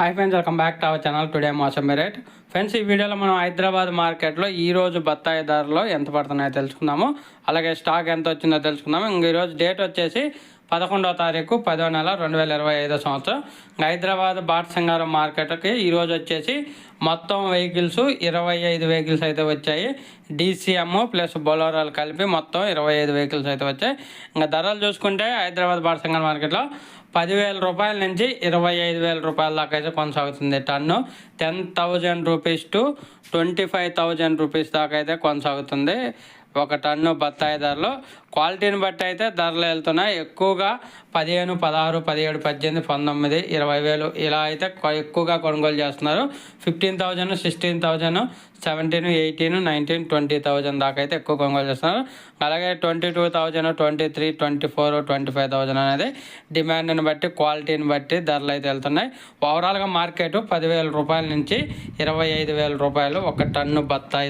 Hi friends welcome back to our channel today మోసం rate friends ఈ వీడియోలో మనం హైదరాబాద్ మార్కెట్లో ఈరోజు బత్తాయి ధరలు ఎంత పడుతున్నాయో తెలుసుకుందాము. అలాగే స్టాక్ ఎంత వచ్చిందో తెలుసుకుందాము. ఇంక ఈరోజు డేట్ వచ్చేసి పదకొండవ తారీఖు పదో నెల రెండు వేల ఇరవై ఐదో సంవత్సరం. ఇంకా హైదరాబాద్ బాట్సింగారం మార్కెట్కి ఈరోజు వచ్చేసి మొత్తం వెహికల్స్ ఇరవై ఐదు వెహికల్స్ అయితే వచ్చాయి. డీసీఎం ప్లస్ బొలోరాలు కలిపి మొత్తం ఇరవై ఐదు వెహికల్స్ అయితే వచ్చాయి. ఇంకా ధరలు చూసుకుంటే హైదరాబాద్ బాట్సింగారం మార్కెట్లో పదివేల రూపాయల నుంచి ఇరవై ఐదు వేల రూపాయల దాకా అయితే కొనసాగుతుంది ton. Ten thousand rupees to twenty five thousand rupees దాకా అయితే కొనసాగుతుంది. ఒక టన్ను బత్తాయి ధరలు. క్వాలిటీని బట్టి అయితే ధరలు వెళ్తున్నాయి. ఎక్కువగా పదిహేను పదహారు పదిహేడు పద్దెనిమిది పంతొమ్మిది ఇరవై వేలు ఇలా అయితే ఎక్కువగా కొనుగోలు చేస్తున్నారు. Fifteen thousand sixteen thousand seventeen eighteen nineteen twenty thousand దాకా అయితే ఎక్కువ కొనుగోలు చేస్తున్నారు. అలాగే twenty two thousand twenty three twenty four twenty five thousand అనేది డిమాండ్ని బట్టి క్వాలిటీని బట్టి ధరలు అయితే వెళ్తున్నాయి. ఓవరాల్గా మార్కెట్ పదివేల రూపాయల నుంచి ఇరవై ఐదు వేల రూపాయలు ఒక టన్ను బత్తాయి